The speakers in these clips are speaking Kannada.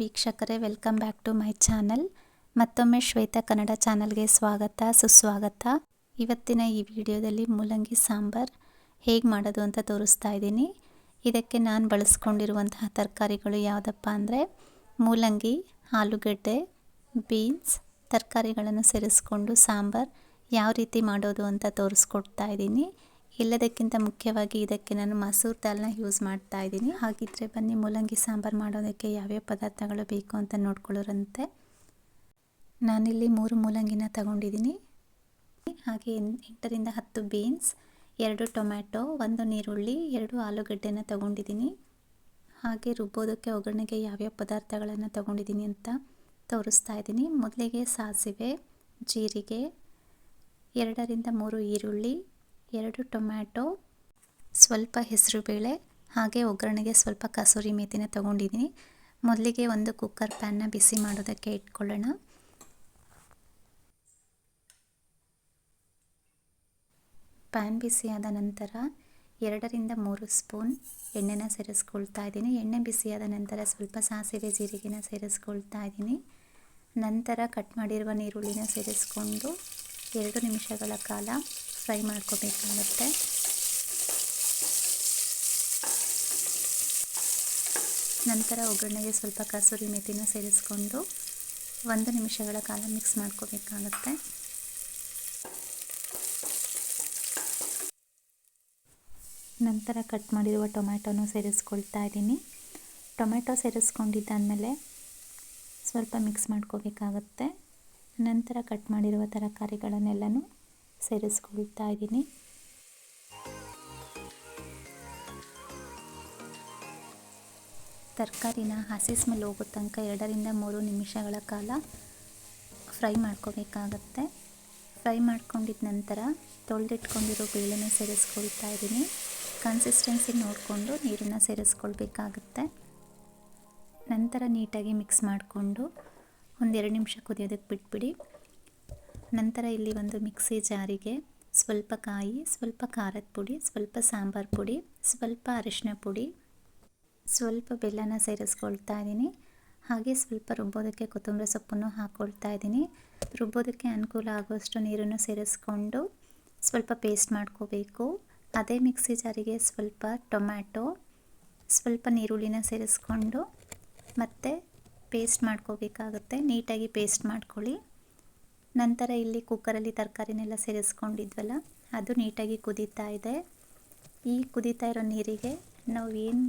ವೀಕ್ಷಕರೇ, welcome back to my channel. ಮತ್ತೊಮ್ಮೆ ಶ್ವೇತಾ ಕನ್ನಡ ಚಾನಲ್ಗೆ ಸ್ವಾಗತ, ಸುಸ್ವಾಗತ. ಇವತ್ತಿನ ಈ ವಿಡಿಯೋದಲ್ಲಿ ಮೂಲಂಗಿ ಸಾಂಬಾರ್ ಹೇಗೆ ಮಾಡೋದು ಅಂತ ತೋರಿಸ್ತಾ ಇದ್ದೀನಿ. ಇದಕ್ಕೆ ನಾನು ಬಳಸ್ಕೊಂಡಿರುವಂತಹ ತರಕಾರಿಗಳು ಯಾವುದಪ್ಪ ಅಂದರೆ, ಮೂಲಂಗಿ, ಆಲೂಗಡ್ಡೆ, ಬೀನ್ಸ್, ತರಕಾರಿಗಳನ್ನು ಸೇರಿಸ್ಕೊಂಡು ಸಾಂಬಾರ್ ಯಾವ ರೀತಿ ಮಾಡೋದು ಅಂತ ತೋರಿಸ್ಕೊಡ್ತಾ ಇದ್ದೀನಿ. ಎಲ್ಲದಕ್ಕಿಂತ ಮುಖ್ಯವಾಗಿ ಇದಕ್ಕೆ ನಾನು ಮಸೂರ್ ದಾಲ್ನ ಯೂಸ್ ಮಾಡ್ತಾ ಇದ್ದೀನಿ. ಹಾಗಿದ್ರೆ ಬನ್ನಿ, ಮೂಲಂಗಿ ಸಾಂಬಾರು ಮಾಡೋದಕ್ಕೆ ಯಾವ್ಯಾವ ಪದಾರ್ಥಗಳು ಬೇಕು ಅಂತ ನೋಡ್ಕೊಳ್ಳೋರಂತೆ. ನಾನಿಲ್ಲಿ ಮೂರು ಮೂಲಂಗಿನ ತಗೊಂಡಿದ್ದೀನಿ. ಹಾಗೆ ಎಂಟರಿಂದ ಹತ್ತು ಬೀನ್ಸ್, ಎರಡು ಟೊಮ್ಯಾಟೊ, ಒಂದು ನೀರುಳ್ಳಿ ಎರಡು ಆಲೂಗಡ್ಡೆನ ತಗೊಂಡಿದ್ದೀನಿ. ಹಾಗೆ ರುಬ್ಬೋದಕ್ಕೆ ಒಗ್ಗರಣೆಗೆ ಯಾವ್ಯಾವ ಪದಾರ್ಥಗಳನ್ನು ತಗೊಂಡಿದ್ದೀನಿ ಅಂತ ತೋರಿಸ್ತಾ ಇದ್ದೀನಿ. ಮೊದಲಿಗೆ ಸಾಸಿವೆ, ಜೀರಿಗೆ, ಎರಡರಿಂದ ಮೂರು ಈರುಳ್ಳಿ ಎರಡು ಟೊಮ್ಯಾಟೊ, ಸ್ವಲ್ಪ ಹೆಸರುಬೇಳೆ ಹಾಗೆ ಒಗ್ಗರಣೆಗೆ ಸ್ವಲ್ಪ ಕಸೂರಿ ಮೇಥಿನ ತೊಗೊಂಡಿದ್ದೀನಿ. ಮೊದಲಿಗೆ ಒಂದು ಕುಕ್ಕರ್ ಪ್ಯಾನ್ನ ಬಿಸಿ ಮಾಡೋದಕ್ಕೆ ಇಟ್ಕೊಳ್ಳೋಣ. ಪ್ಯಾನ್ ಬಿಸಿಯಾದ ನಂತರ ಎರಡರಿಂದ ಮೂರು ಸ್ಪೂನ್ ಎಣ್ಣೆನ ಸೇರಿಸ್ಕೊಳ್ತಾ ಇದ್ದೀನಿ. ಎಣ್ಣೆ ಬಿಸಿಯಾದ ನಂತರ ಸ್ವಲ್ಪ ಸಾಸಿವೆ, ಜೀರಿಗೆನ ಸೇರಿಸ್ಕೊಳ್ತಾ ಇದ್ದೀನಿ. ನಂತರ ಕಟ್ ಮಾಡಿರುವ ನೀರುಳ್ಳಿನ ಸೇರಿಸ್ಕೊಂಡು ಎರಡು ನಿಮಿಷಗಳ ಕಾಲ ಫ್ರೈ ಮಾಡ್ಕೋಬೇಕಾಗುತ್ತೆ. ನಂತರ ಒಗ್ಗರಣೆಗೆ ಸ್ವಲ್ಪ ಕಸೂರಿ ಮೆಥಿನ ಸೇರಿಸ್ಕೊಂಡು ಒಂದು ನಿಮಿಷಗಳ ಕಾಲ ಮಿಕ್ಸ್ ಮಾಡ್ಕೋಬೇಕಾಗುತ್ತೆ. ನಂತರ ಕಟ್ ಮಾಡಿರುವ ಟೊಮ್ಯಾಟೋನು ಸೇರಿಸ್ಕೊಳ್ತಾ ಇದ್ದೀನಿ. ಟೊಮೆಟೊ ಸೇರಿಸ್ಕೊಂಡಿದ್ದಾದಮೇಲೆ ಸ್ವಲ್ಪ ಮಿಕ್ಸ್ ಮಾಡ್ಕೋಬೇಕಾಗತ್ತೆ. ನಂತರ ಕಟ್ ಮಾಡಿರುವ ತರಕಾರಿಗಳನ್ನೆಲ್ಲನೂ ಸೇರಿಸ್ಕೊಳ್ತಾ ಇದ್ದೀನಿ ತರಕಾರಿನ ಹಸಿ ಸ್ಮೆಲ್ ಹೋಗೋ ತನಕ ಎರಡರಿಂದ ಮೂರು ನಿಮಿಷಗಳ ಕಾಲ ಫ್ರೈ ಮಾಡ್ಕೋಬೇಕಾಗತ್ತೆ. ಫ್ರೈ ಮಾಡ್ಕೊಂಡಿದ್ದ ನಂತರ ತೊಳೆದಿಟ್ಕೊಂಡಿರೋ ಬೇಳೆನ ಸೇರಿಸ್ಕೊಳ್ತಾ ಇದ್ದೀನಿ ಕನ್ಸಿಸ್ಟೆನ್ಸಿ ನೋಡಿಕೊಂಡು ನೀರನ್ನು ಸೇರಿಸ್ಕೊಳ್ಬೇಕಾಗತ್ತೆ. ನಂತರ ನೀಟಾಗಿ ಮಿಕ್ಸ್ ಮಾಡಿಕೊಂಡು ಒಂದೆರಡು ನಿಮಿಷ ಕುದಿಯೋದಕ್ಕೆ ಬಿಟ್ಬಿಡಿ. ನಂತರ ಇಲ್ಲಿ ಒಂದು ಮಿಕ್ಸಿ ಜಾರಿಗೆ ಸ್ವಲ್ಪ ಕಾಯಿ, ಸ್ವಲ್ಪ ಖಾರದ ಪುಡಿ, ಸ್ವಲ್ಪ ಸಾಂಬಾರು ಪುಡಿ, ಸ್ವಲ್ಪ ಅರಿಶಿನ ಪುಡಿ, ಸ್ವಲ್ಪ ಬೆಲ್ಲನ ಸೇರಿಸ್ಕೊಳ್ತಾ ಇದ್ದೀನಿ. ಹಾಗೆ ಸ್ವಲ್ಪ ರುಬ್ಬೋದಕ್ಕೆ ಕೊತ್ತಂಬರಿ ಸೊಪ್ಪನ್ನು ಹಾಕ್ಕೊಳ್ತಾ ಇದ್ದೀನಿ. ರುಬ್ಬೋದಕ್ಕೆ ಅನುಕೂಲ ಆಗುವಷ್ಟು ನೀರನ್ನು ಸೇರಿಸ್ಕೊಂಡು ಸ್ವಲ್ಪ ಪೇಸ್ಟ್ ಮಾಡ್ಕೋಬೇಕು. ಅದೇ ಮಿಕ್ಸಿ ಜಾರಿಗೆ ಸ್ವಲ್ಪ ಟೊಮ್ಯಾಟೊ, ಸ್ವಲ್ಪ ನೀರುಳ್ಳಿನ ಸೇರಿಸ್ಕೊಂಡು ಮತ್ತು ಪೇಸ್ಟ್ ಮಾಡ್ಕೋಬೇಕಾಗುತ್ತೆ. ನೀಟಾಗಿ ಪೇಸ್ಟ್ ಮಾಡ್ಕೊಳ್ಳಿ. ನಂತರ ಇಲ್ಲಿ ಕುಕ್ಕರಲ್ಲಿ ತರಕಾರಿನೆಲ್ಲ ಸೇರಿಸ್ಕೊಂಡಿದ್ವಲ್ಲ, ಅದು ನೀಟಾಗಿ ಕುದೀತಾ ಇದೆ. ಈ ಕುದೀತಾ ಇರೋ ನೀರಿಗೆ ನಾವು ಏನು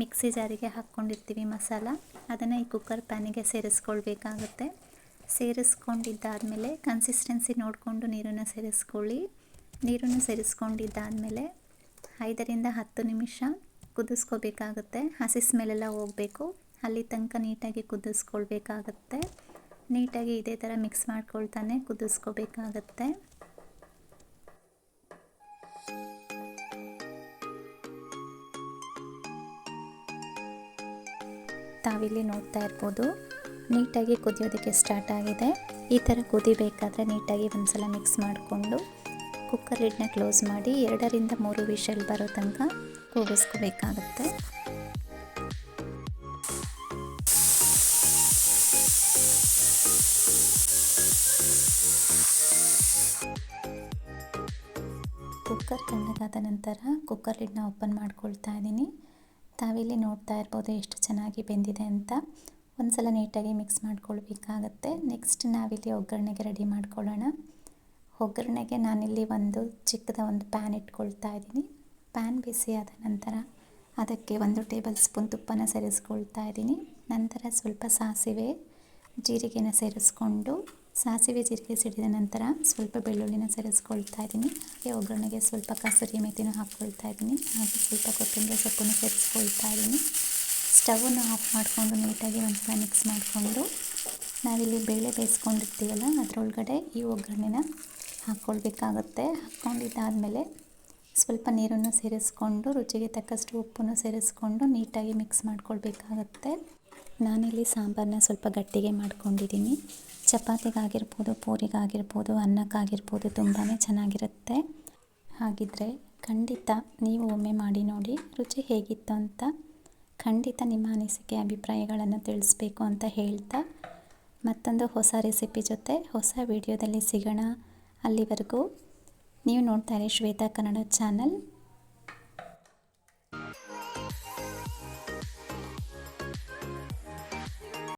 ಮಿಕ್ಸಿ ಜಾರಿಗೆ ಹಾಕ್ಕೊಂಡಿರ್ತೀವಿ ಮಸಾಲ, ಅದನ್ನು ಈ ಕುಕ್ಕರ್ ಪ್ಯಾನಿಗೆ ಸೇರಿಸ್ಕೊಳ್ಬೇಕಾಗುತ್ತೆ. ಸೇರಿಸ್ಕೊಂಡಿದ್ದಾದಮೇಲೆ ಕನ್ಸಿಸ್ಟೆನ್ಸಿ ನೋಡಿಕೊಂಡು ನೀರನ್ನು ಸೇರಿಸ್ಕೊಳ್ಳಿ. ನೀರನ್ನು ಸೇರಿಸ್ಕೊಂಡಿದ್ದಾದಮೇಲೆ ಐದರಿಂದ ಹತ್ತು ನಿಮಿಷ ಕುದಿಸ್ಕೋಬೇಕಾಗುತ್ತೆ. ಹಸಿ ಸ್ಮೆಲೆಲ್ಲ ಹೋಗಬೇಕು. ಅಲ್ಲಿ ತನಕ ನೀಟಾಗಿ ಕುದಿಸ್ಕೊಳ್ಬೇಕಾಗತ್ತೆ. ನೀಟಾಗಿ ಇದೇ ಥರ ಮಿಕ್ಸ್ ಮಾಡ್ಕೊಳ್ತಾನೆ, ಕುದಿಸ್ಕೋಬೇಕಾಗತ್ತೆ. ತಾವಿಲ್ಲಿ ನೋಡ್ತಾ ಇರ್ಬೋದು, ನೀಟಾಗಿ ಕುದಿಯೋದಕ್ಕೆ ಸ್ಟಾರ್ಟ್ ಆಗಿದೆ. ಈ ಥರ ಕುದಿಬೇಕಾದ್ರೆ ನೀಟಾಗಿ ಒಂದ್ಸಲ ಮಿಕ್ಸ್ ಮಾಡಿಕೊಂಡು ಕುಕ್ಕರ್ ಲಿಡ್ನ ಕ್ಲೋಸ್ ಮಾಡಿ ಎರಡರಿಂದ ಮೂರು ವಿಷಲ್ ಬರೋ ತನಕ ಕೂಗಿಸ್ಕೋಬೇಕಾಗತ್ತೆ ಕುಕ್ಕರ್ ತಣ್ಣಗಾದ ನಂತರ ಕುಕ್ಕರ್ ಲಿಡ್ನ ಓಪನ್ ಮಾಡ್ಕೊಳ್ತಾ ಇದ್ದೀನಿ. ತಾವಿಲ್ಲಿ ನೋಡ್ತಾ ಇರ್ಬೋದು ಎಷ್ಟು ಚೆನ್ನಾಗಿ ಬೆಂದಿದೆ ಅಂತ. ಒಂದ್ಸಲ ನೀಟಾಗಿ ಮಿಕ್ಸ್ ಮಾಡ್ಕೊಳ್ಬೇಕಾಗತ್ತೆ. ನೆಕ್ಸ್ಟ್ ನಾವಿಲ್ಲಿ ಒಗ್ಗರಣೆಗೆ ರೆಡಿ ಮಾಡ್ಕೊಳ್ಳೋಣ. ಒಗ್ಗರಣೆಗೆ ನಾನಿಲ್ಲಿ ಒಂದು ಚಿಕ್ಕದ ಒಂದು ಪ್ಯಾನ್ ಇಟ್ಕೊಳ್ತಾ ಇದ್ದೀನಿ. ಪ್ಯಾನ್ ಬಿಸಿಯಾದ ನಂತರ ಅದಕ್ಕೆ ಒಂದು ಟೇಬಲ್ ಸ್ಪೂನ್ ತುಪ್ಪನ ಸೇರಿಸ್ಕೊಳ್ತಾ ಇದ್ದೀನಿ. ನಂತರ ಸ್ವಲ್ಪ ಸಾಸಿವೆ, ಜೀರಿಗೆನ ಸೇರಿಸ್ಕೊಂಡು ಸಾಸಿವೆ ಜೀರಿಗೆ ಸಿಡಿದ ನಂತರ ಸ್ವಲ್ಪ ಬೆಳ್ಳುಳ್ಳಿನ ಸೇರಿಸ್ಕೊಳ್ತಾ ಇದ್ದೀನಿ. ಹಾಗೆ ಒಗ್ಗರಣೆಗೆ ಸ್ವಲ್ಪ ಕಸೂರಿ ಮೆಥಿನ ಹಾಕ್ಕೊಳ್ತಾ ಇದ್ದೀನಿ. ಹಾಗೆ ಸ್ವಲ್ಪ ಕೊತ್ತಂಬರಿ ಸೊಪ್ಪನ್ನು ಸೇರಿಸ್ಕೊಳ್ತಾ ಇದ್ದೀನಿ. ಸ್ಟವನ್ನು ಆಫ್ ಮಾಡಿಕೊಂಡು ನೀಟಾಗಿ ಒಂದ್ಸಲ ಮಿಕ್ಸ್ ಮಾಡಿಕೊಂಡು ನಾವಿಲ್ಲಿ ಬೇಳೆ ಬೇಯಿಸ್ಕೊಂಡಿರ್ತೀವಲ್ಲ, ಅದರೊಳಗಡೆ ಈ ಒಗ್ಗರಣೆನ ಹಾಕ್ಕೊಳ್ಬೇಕಾಗುತ್ತೆ. ಹಾಕ್ಕೊಂಡಿದ್ದಾದಮೇಲೆ ಸ್ವಲ್ಪ ನೀರನ್ನು ಸೇರಿಸ್ಕೊಂಡು ರುಚಿಗೆ ತಕ್ಕಷ್ಟು ಉಪ್ಪನ್ನು ಸೇರಿಸ್ಕೊಂಡು ನೀಟಾಗಿ ಮಿಕ್ಸ್ ಮಾಡ್ಕೊಳ್ಬೇಕಾಗತ್ತೆ. ನಾನಿಲ್ಲಿ ಸಾಂಬಾರನ್ನ ಸ್ವಲ್ಪ ಗಟ್ಟಿಗೆ ಮಾಡ್ಕೊಂಡಿದ್ದೀನಿ. ಚಪಾತಿಗಾಗಿರ್ಬೋದು, ಪೂರಿಗಾಗಿರ್ಬೋದು, ಅನ್ನಕ್ಕಾಗಿರ್ಬೋದು ತುಂಬಾ ಚೆನ್ನಾಗಿರುತ್ತೆ. ಹಾಗಿದ್ದರೆ ಖಂಡಿತ ನೀವು ಒಮ್ಮೆ ಮಾಡಿ ನೋಡಿ ರುಚಿ ಹೇಗಿತ್ತು ಅಂತ ಖಂಡಿತ ನಿಮ್ಮ ಅನಿಸಿಕೆ, ಅಭಿಪ್ರಾಯಗಳನ್ನು ತಿಳಿಸ್ಬೇಕು ಅಂತ ಹೇಳ್ತಾ ಮತ್ತೊಂದು ಹೊಸ ರೆಸಿಪಿ ಜೊತೆ ಹೊಸ ವಿಡಿಯೋದಲ್ಲಿ ಸಿಗೋಣ. ಅಲ್ಲಿವರೆಗೂ ನೀವು ನೋಡ್ತಾ ಇರಿ ಶ್ವೇತಾ ಕನ್ನಡ ಚಾನಲ್.